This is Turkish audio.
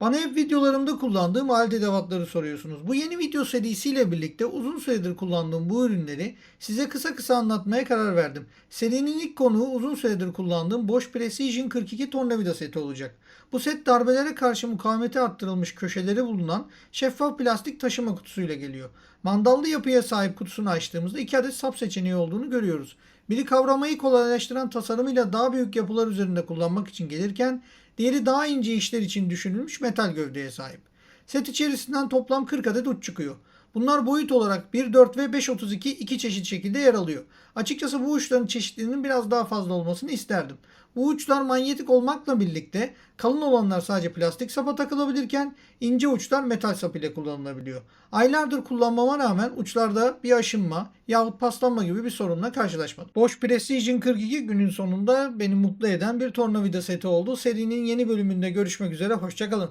Bana hep videolarımda kullandığım alet edevatları soruyorsunuz. Bu yeni video serisiyle birlikte uzun süredir kullandığım bu ürünleri size kısa kısa anlatmaya karar verdim. Serinin ilk konuğu uzun süredir kullandığım Bosch Precision 42 tornavida seti olacak. Bu set darbelere karşı mukavemeti arttırılmış köşeleri bulunan şeffaf plastik taşıma kutusuyla geliyor. Mandallı yapıya sahip kutusunu açtığımızda iki adet sap seçeneği olduğunu görüyoruz. Biri kavramayı kolaylaştıran tasarımıyla daha büyük yapılar üzerinde kullanmak için gelirken diğeri daha ince işler için düşünülmüş metal gövdeye sahip. Set içerisinden toplam 40 adet uç çıkıyor. Bunlar boyut olarak 1.4 ve 5.32 iki çeşit şekilde yer alıyor. Açıkçası bu uçların çeşitliliğinin biraz daha fazla olmasını isterdim. Bu uçlar manyetik olmakla birlikte kalın olanlar sadece plastik sapa takılabilirken ince uçlar metal sap ile kullanılabiliyor. Aylardır kullanmama rağmen uçlarda bir aşınma yahut paslanma gibi bir sorunla karşılaşmadım. Bosch Precision 42 günün sonunda beni mutlu eden bir tornavida seti oldu. Serinin yeni bölümünde görüşmek üzere hoşçakalın.